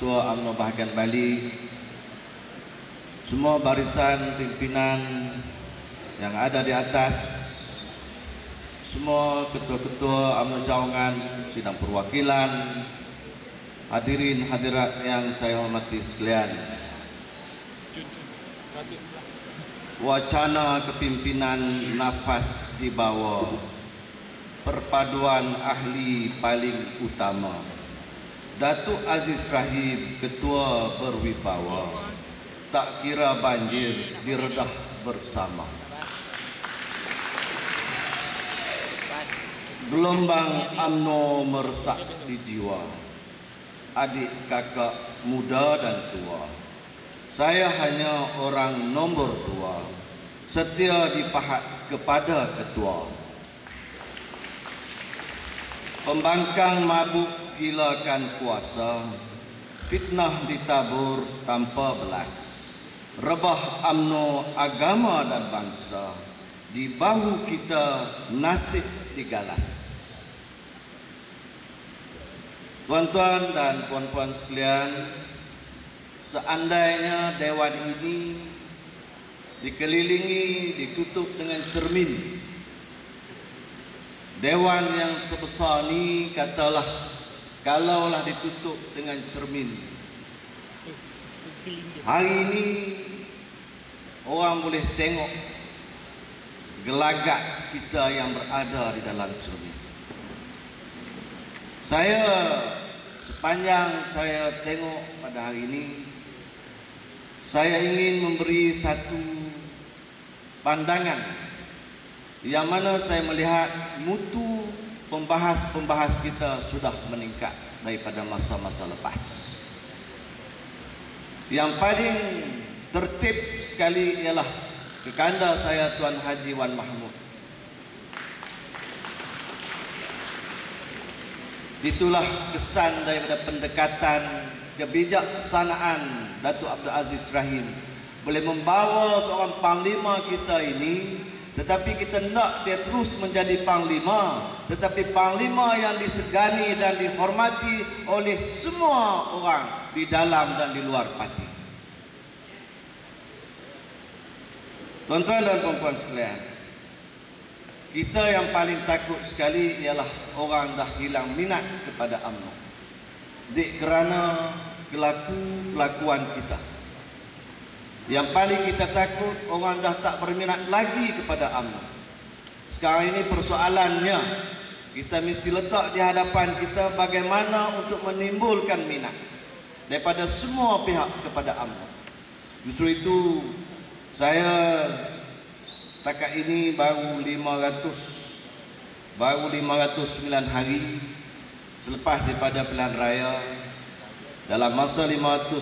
Ketua UMNO Bahagian Bali, semua barisan pimpinan yang ada di atas, semua ketua-ketua UMNO Jaungan, sidang perwakilan, hadirin hadirat yang saya hormati sekalian. Wacana kepimpinan nafas di bawah perpaduan ahli paling utama Datuk Aziz Rahim Ketua Berwibawa tak kira banjir diredah bersama. Gelombang amno meresak di jiwa. Adik kakak muda dan tua. Saya hanya orang nombor dua. Setia dipahat kepada ketua. Pembangkang mabuk gilakan kuasa Fitnah ditabur tanpa belas Rebah amno agama dan bangsa Di bahu kita nasib digalas. Tuan-tuan dan puan-puan sekalian Seandainya dewan ini Dikelilingi, ditutup dengan cermin Dewan yang sebesar ni katalah Kalaulah ditutup dengan cermin. Hari ini Orang boleh tengok Gelagat kita yang berada di dalam cermin. Saya Sepanjang saya tengok pada hari ini Saya ingin memberi satu Pandangan. Yang mana saya melihat mutu pembahas-pembahas kita sudah meningkat daripada masa-masa lepas. Yang paling tertib sekali ialah kekanda saya Tuan Haji Wan Mahmud. Itulah kesan daripada pendekatan kebijaksanaan Datuk Abdul Aziz Rahim boleh membawa seorang panglima kita ini tetapi kita nak dia terus menjadi panglima. Tetapi panglima yang disegani dan dihormati oleh semua orang Di dalam dan di luar parti. Tuan-tuan dan puan-puan sekalian Kita yang paling takut sekali ialah orang dah hilang minat kepada UMNO. Dik kerana kelaku-kelakuan kita yang paling kita takut orang dah tak berminat lagi kepada UMNO. Sekarang ini persoalannya kita mesti letak di hadapan kita bagaimana untuk menimbulkan minat daripada semua pihak kepada UMNO. Justru itu saya setakat ini baru 500 baru 509 hari selepas daripada pilihan raya dalam masa 509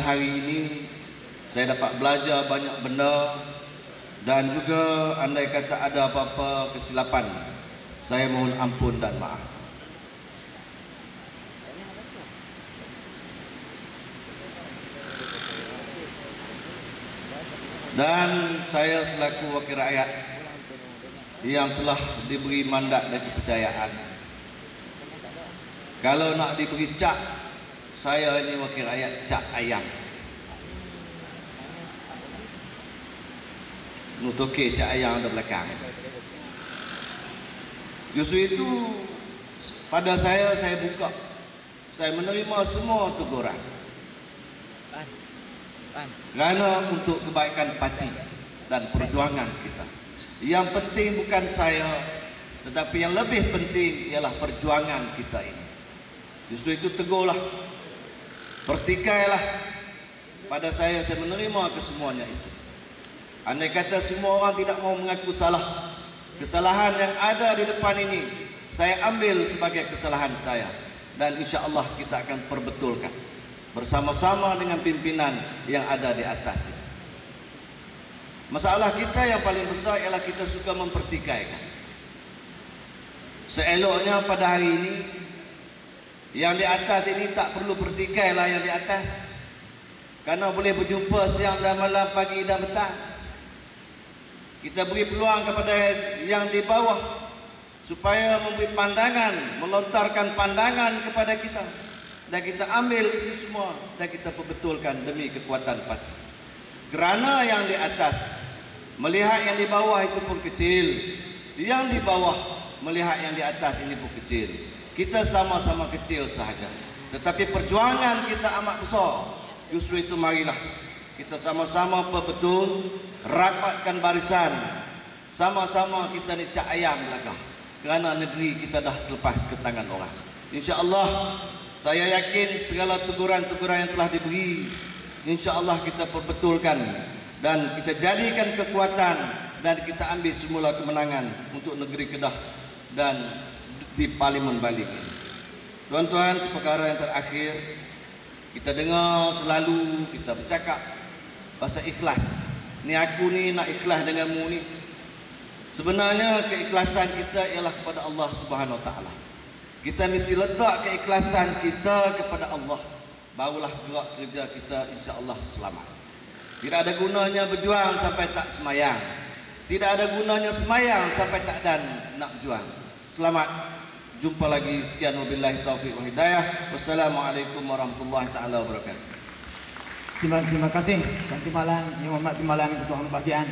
hari ini saya dapat belajar banyak benda dan juga andai kata ada apa-apa kesilapan saya mohon ampun dan maaf. Dan saya selaku wakil rakyat yang telah diberi mandat dan kepercayaan. Kalau nak diberi cak saya ini wakil rakyat cak ayam nutuki cak ayam di belakang. Justru itu pada saya saya buka saya menerima semua teguran. Kerana untuk kebaikan parti dan perjuangan kita. Yang penting bukan saya tetapi yang lebih penting ialah perjuangan kita ini. Justru itu tegurlah pertikailah. Pada saya saya menerima kesemuanya itu Andai kata semua orang tidak mau mengaku salah Kesalahan yang ada di depan ini Saya ambil sebagai kesalahan saya. Dan insya Allah kita akan perbetulkan Bersama-sama dengan pimpinan yang ada di atas Masalah kita yang paling besar ialah kita suka mempertikaikan. Seeloknya pada hari ini Yang di atas ini tak perlu pertikailah yang di atas. Karena boleh berjumpa siang dan malam, pagi dan petang kita beri peluang kepada yang di bawah supaya memberi pandangan, melontarkan pandangan kepada kita dan kita ambil itu semua dan kita perbetulkan demi kekuatan parti. Kerana yang di atas melihat yang di bawah itu pun kecil, yang di bawah melihat yang di atas ini pun kecil. Kita sama-sama kecil sahaja. Tetapi perjuangan kita amat besar. Justru itu marilah kita sama-sama betul rapatkan barisan. Sama-sama kita ni cak ayam belakang. Kerana negeri kita dah lepas ke tangan orang. InsyaAllah saya yakin segala teguran-teguran yang telah diberi InsyaAllah kita perbetulkan Dan kita jadikan kekuatan Dan kita ambil semula kemenangan Untuk negeri Kedah Dan di Parlimen Bali Tuan-tuan, seperkara yang terakhir Kita dengar selalu Kita bercakap Pasal ikhlas Ni aku ni nak ikhlas denganmu ni Sebenarnya keikhlasan kita ialah kepada Allah Subhanahu Taala. Kita mesti letak keikhlasan kita kepada Allah. Barulah gerak kerja kita insya-Allah selamat. Tidak ada gunanya berjuang sampai tak semayang. Tidak ada gunanya semayang sampai tak dan nak berjuang. Selamat. Jumpa lagi. Sekian wabillahi taufiq wa hidayah. Wassalamualaikum warahmatullahi taala wabarakatuh. Terima, terima kasih. Dan timbalan, Yang Hormat Timbalan Ketua Bahagian